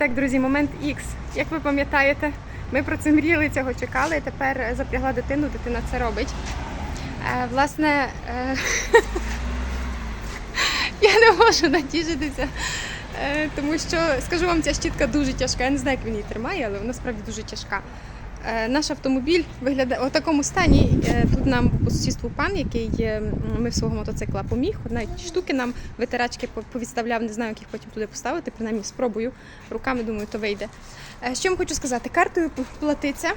так, друзі, момент X. Як ви пам'ятаєте, ми про це мріяли, цього чекали. Тепер е, запрягла дитину, дитина це робить. Е, власне, е, я не можу натішитися, е, тому що скажу вам, ця щітка дуже тяжка. Я не знаю, як він її тримає, але вона справді дуже тяжка. Е, Наш автомобіль виглядає у такому стані. е, Тут нам по сусідству пан, який е, ми в свого мотоцикла поміг. Навіть штуки нам витирачки повідставляв, не знаю, як їх потім туди поставити. Принаймні спробую руками, думаю, то вийде. Що вам хочу сказати? Картою платиться.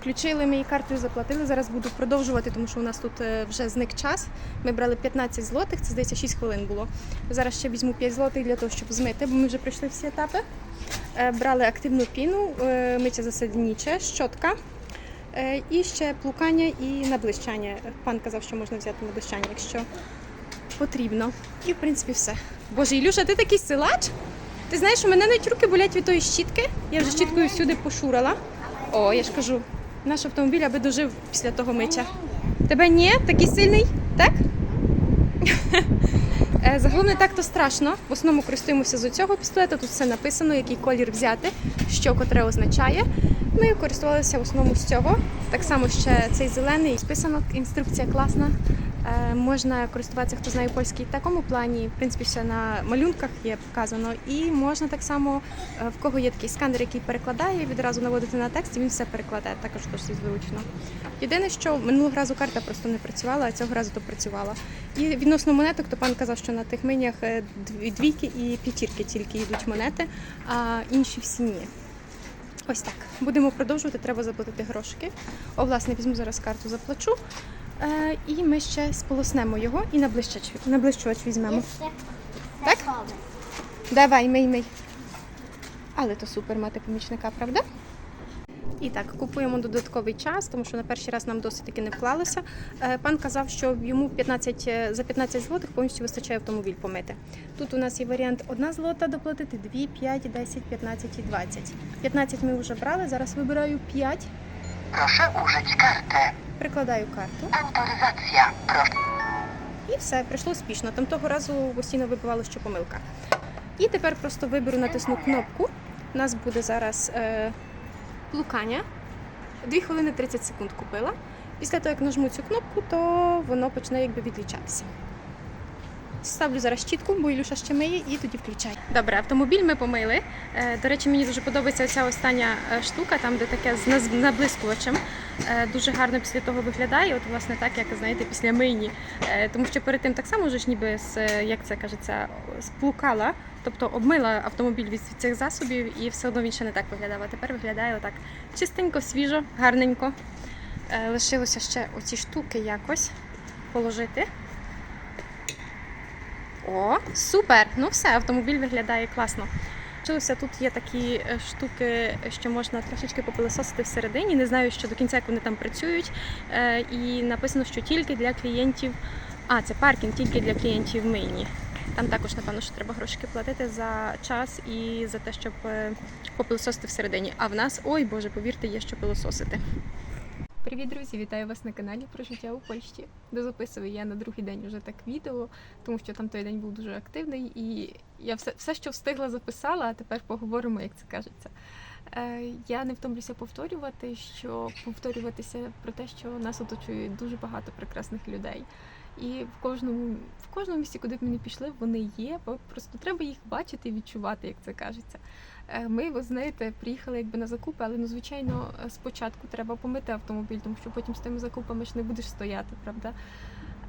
Включили ми її картою, заплатили. Зараз буду продовжувати, тому що у нас тут вже зник час. Ми брали 15 злотих, це здається 6 хвилин було. Зараз ще візьму 5 злотих для того, щоб змити, бо ми вже пройшли всі етапи. Е, Брали активну піну, е, миття засадніче, щотка. е, І ще плукання і наблищання. Пан казав, що можна взяти наблищання, якщо потрібно. І в принципі все. Боже, Ілюша, ти такий силач? Ти знаєш, у мене навіть руки болять від тої щітки. Я вже щіткою всюди пошурала. О, я ж кажу, наш автомобіль аби дожив після того миття. Тебе ні? Такий сильний? Так? Е, Загалом не так то страшно. В основному користуємося з цього пістолета. Тут все написано, який колір взяти, що котре означає. Ми користувалися в основному з цього. Так само ще цей зелений списано, інструкція класна. Е, Можна користуватися, хто знає польський в такому плані. В принципі, все на малюнках є показано. І можна так само, е, в кого є такий сканер, який перекладає, відразу наводити на текст, і він все перекладає. Також досить зручно. Єдине, що минулого разу карта просто не працювала, а цього разу то працювала. І відносно монеток, то пан казав, що на тих минях е, двійки і п'ятірки тільки йдуть монети, а інші всі ні. Ось так. Будемо продовжувати, треба заплатити грошики. О, власне, візьму зараз карту, заплачу. Е, і ми ще сполоснемо його і наблищач, наблищувач візьмемо. Так? Давай, мий, мий. Але то супер мати помічника, правда? І так, купуємо додатковий час, тому що на перший раз нам досить таки не вклалося. Е, Пан казав, що йому 15, е, за 15 злотих повністю вистачає автомобіль помити. Тут у нас є варіант 1 злота доплатити, 2, 5, 10, 15 і 20. 15 ми вже брали, зараз вибираю 5, Proszę użyć karty. Прикладаю карту. Авторизація. І все, прийшло успішно. Там того разу постійно вибивало, що помилка. І тепер просто виберу, натисну кнопку. У нас буде зараз е, плукання. 2 хвилини 30 секунд купила. Після того, як нажму цю кнопку, то воно почне якби відлічатися. Ставлю зараз щітку, бо Ілюша ще миє, і тоді включай. Добре, автомобіль ми помили. Е, До речі, мені дуже подобається ця остання е, штука, там де таке з наблискувачем. Е, Дуже гарно після того виглядає. От, власне, так, як знаєте, після мийні. Тому що перед тим так само ж ніби з, як це кажеться, сплукала, тобто обмила автомобіль від цих засобів, і все одно він ще не так виглядав. А тепер виглядає отак чистенько, свіжо, гарненько. Лишилося ще оці штуки якось положити. О, супер! Ну все, автомобіль виглядає класно. Тут є такі е, штуки, що можна трошечки попилососити всередині. Не знаю, що до кінця як вони там працюють. Е, І написано, що тільки для клієнтів. А, це паркінг тільки для клієнтів мийні. Там також, напевно, що треба грошики платити за час і за те, щоб е, попилососити всередині. А в нас, ой Боже, повірте, є що пилососити. Привіт, друзі! Вітаю вас на каналі про життя у Польщі. Дозаписую я на другий день вже так відео, тому що там той день був дуже активний, і я все, все що встигла, записала, а тепер поговоримо, як це кажеться. Е, я не втомлюся повторювати, що повторюватися про те, що нас оточує дуже багато прекрасних людей. І в кожному, в кожному місці, куди б ми не пішли, вони є, бо просто треба їх бачити і відчувати, як це кажеться. Е, Ми, ви знаєте, приїхали якби на закупи, але ну звичайно е, спочатку треба помити автомобіль, тому що потім з тими закупами ж не будеш стояти, правда?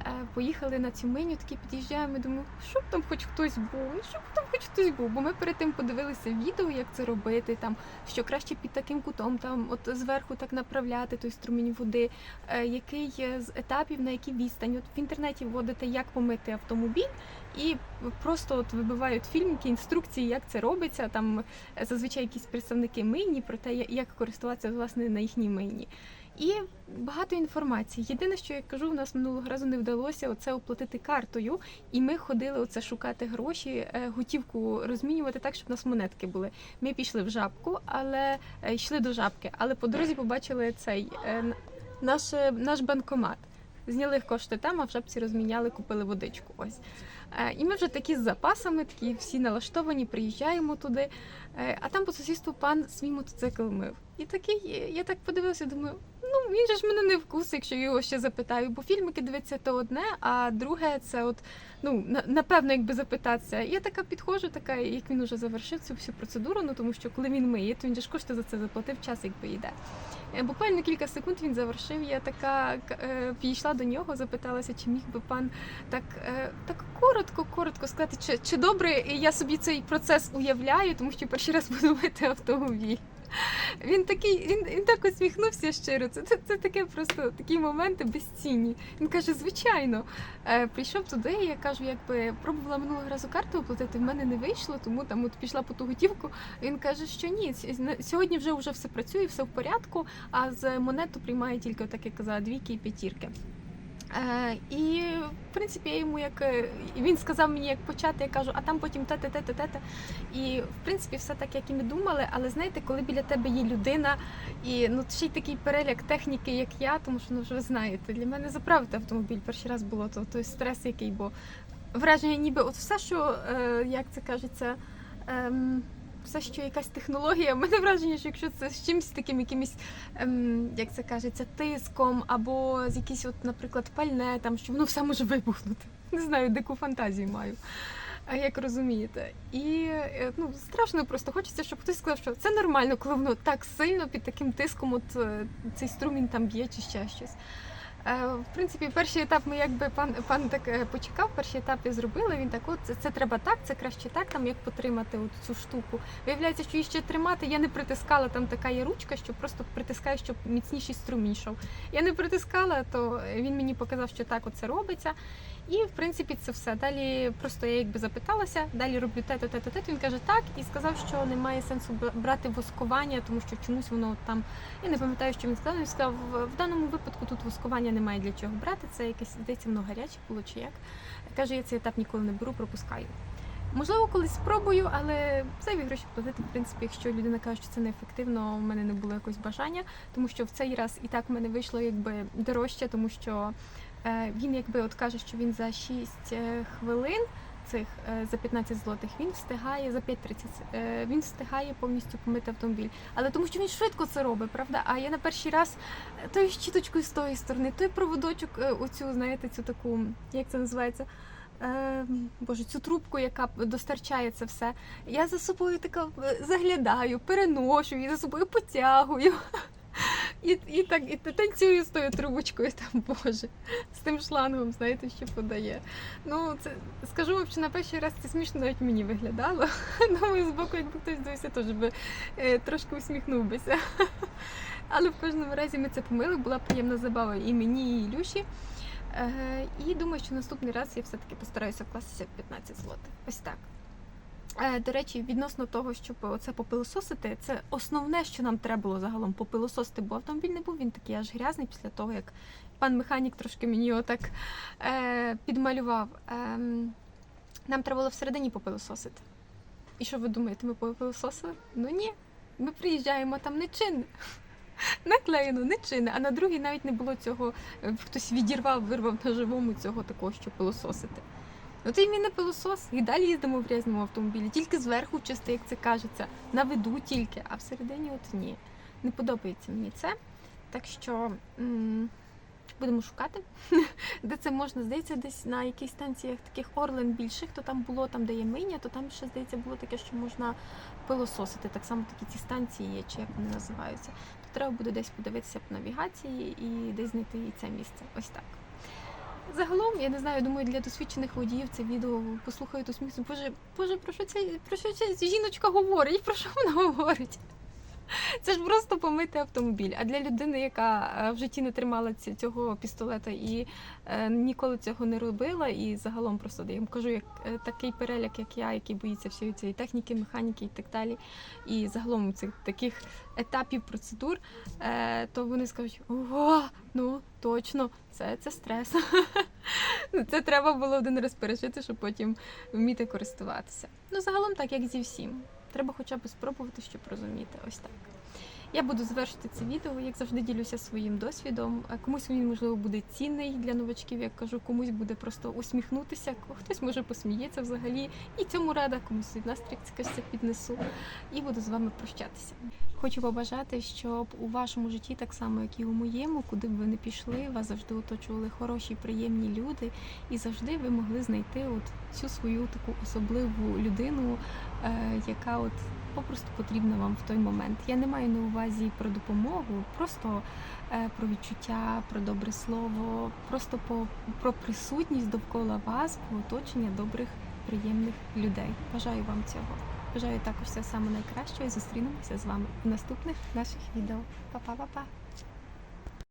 Е, Поїхали на цю меню, такі під'їжджаємо. Думаю, щоб там хоч хтось був, ну щоб там хоч хтось був. Бо ми перед тим подивилися відео, як це робити, там що краще під таким кутом, там от зверху так направляти той струмінь води, е, який е, з етапів на якій відстань. От в інтернеті вводите, як помити автомобіль, і просто от вибивають фільмики, інструкції, як це робиться. Там зазвичай якісь представники мийні про те, як користуватися власне на їхній мийні. І багато інформації. Єдине, що я кажу, у нас минулого разу не вдалося оце оплатити картою, і ми ходили оце шукати гроші, е, готівку розмінювати так, щоб у нас монетки були. Ми пішли в жабку, але е, йшли до жабки, але по дорозі побачили цей е, наш, наш банкомат. Зняли кошти там, а в жабці розміняли, купили водичку. Ось. І ми вже такі з запасами, такі всі налаштовані, приїжджаємо туди. А там по сусідству пан свій мотоцикл мив. І такий, я так подивилася, думаю, ну він же ж мене не вкусить, якщо його ще запитаю. Бо фільмики дивиться то одне, а друге це от, ну, напевно, якби запитатися. Я така підходжу, така, як він уже завершив цю всю процедуру, ну тому що коли він миє, то він же ж кошти за це заплатив, час якби йде. Е, Буквально кілька секунд він завершив. Я така е, підійшла до нього, запиталася, чи міг би пан так, е, так коротко, коротко сказати, чи, чи добре я собі цей процес уявляю, тому що перший раз буду мити автомобіль. Він такий, він, він так усміхнувся щиро. Це, це, це таке просто такі моменти безцінні. Він каже, звичайно. Е, прийшов туди, я кажу, якби пробувала минулого разу карту оплатити, в мене не вийшло, тому там от пішла по ту готівку. Він каже, що ні, сьогодні вже, вже все працює, все в порядку, а з монету приймає тільки, так як казала, двійки і п'ятірки. Е, і в принципі я йому як е, він сказав мені, як почати, я кажу, а там потім те, те, те, те, те. І в принципі все так, як і ми думали. Але знаєте, коли біля тебе є людина, і ну ще й такий переляк техніки, як я, тому що ну вже ви знаєте, для мене заправити автомобіль перший раз було то той стрес, який бо враження, ніби от все, що е, як це кажеться. Ем, все, що якась технологія, в мене враження, що якщо це з чимось таким якимось, ем, як це кажеться, тиском, або з якісь, от, наприклад, пальне, там, що воно все може вибухнути. Не знаю, дику фантазію маю. А як розумієте? І е, ну, страшно просто хочеться, щоб хтось сказав, що це нормально, коли воно так сильно під таким тиском, от е, цей струмінь там б'є чи ще щось. Е, В принципі, перший етап ми якби пан пан так е, почекав, перший етап я зробила. Він так, от це, це треба так, це краще так, там як потримати от цю штуку. Виявляється, що її ще тримати. Я не притискала, там така є ручка, що просто притискаю, щоб міцніший струмінь йшов. Я не притискала, то він мені показав, що так оце робиться. І в принципі це все. Далі просто я якби запиталася, далі роблю те, те, те. Він каже так і сказав, що немає сенсу брати воскування, тому що чомусь воно там. Я не пам'ятаю, що він сказав. Він сказав, в даному випадку тут воскування немає для чого брати. Це якесь здається, воно гаряче було чи як. Каже, я цей етап ніколи не беру, пропускаю. Можливо, колись спробую, але зайві гроші платити, в принципі, якщо людина каже, що це неефективно, у мене не було якось бажання, тому що в цей раз і так в мене вийшло якби дорожче, тому що е, він якби от каже, що він за 6 е, хвилин. Цих е, за 15 злотих він встигає за 5.30, е, він встигає повністю помити автомобіль. Але тому що він швидко це робить, правда? А я на перший раз е, то щіточкою з тої сторони, той проводочок, оцю, знаєте, цю таку, як це називається? Боже, цю трубку, яка достарчає це все. Я за собою така заглядаю, переношу її за собою потягую. І, і так і танцюю з тою трубочкою там, Боже, з тим шлангом, знаєте, що подає. Ну, це скажу вам, що на перший раз це смішно навіть мені виглядало. Думаю, з боку, якби хтось дивився, теж би е, трошки усміхнув бися. Але в кожному разі ми це помили, була приємна забава і мені, і Ілюші. Е, і думаю, що наступний раз я все-таки постараюся вкластися в 15 злотих. Ось так. Е, До речі, відносно того, щоб це попилососити, це основне, що нам треба було загалом попилососити, бо автомобіль не був він такий аж грязний після того, як пан механік трошки мені його так е, підмалював. Ем, нам треба було всередині попилососити. І що ви думаєте, ми попилососили? Ну ні. Ми приїжджаємо, там не чинне. Наклеєно, не чинне. А на другій навіть не було цього, е, хтось відірвав, вирвав на живому цього такого, щоб пилососити. Ну й не пилосос. І далі їздимо в грязному автомобілі, тільки зверху чисто, як це кажеться, на виду тільки, а всередині от ні. Не подобається мені це. Так що м, будемо шукати, де це можна. Здається, десь на якихось станціях таких Орлен більших, то там було, там, де є миня, то там ще, здається, було таке, що можна пилососити. Так само такі ці станції є, чи як вони називаються. То треба буде десь подивитися по навігації і десь знайти і це місце. Ось так. Загалом, я не знаю, думаю, для досвідчених водіїв це відео послухають усміхнуться. Боже, боже, про що це про що ця жіночка говорить? Про що вона говорить? Це ж просто помити автомобіль. А для людини, яка е, в житті не тримала цього пістолета і е, ніколи цього не робила, і загалом просто я їм кажу, як е, такий переляк, як я, який боїться всієї цієї техніки, механіки і так далі, і загалом цих таких етапів процедур, то вони скажуть: о, ну точно, це, це стрес. Це треба було один раз пережити, щоб потім вміти користуватися. Ну, загалом, так як зі всім. Треба хоча б спробувати, щоб розуміти. Ось так. Я буду завершити це відео, як завжди ділюся своїм досвідом. Е, Комусь він можливо буде цінний для новачків, як кажу, комусь буде просто усміхнутися, хтось може посміється взагалі. І цьому рада, комусь настрій скажеться піднесу. І буду з вами прощатися. Хочу побажати, щоб у вашому житті, так само як і у моєму, куди б ви не пішли, вас завжди оточували хороші, приємні люди, і завжди ви могли знайти от цю свою таку особливу людину, е, яка от попросту потрібна вам в той момент. Я не маю на увазі про допомогу, просто е, про відчуття, про добре слово, просто про присутність довкола вас, про оточення добрих, приємних людей. Бажаю вам цього. Бажаю також все саме найкращого і зустрінемося з вами в наступних наших відео. Па-па-па-па!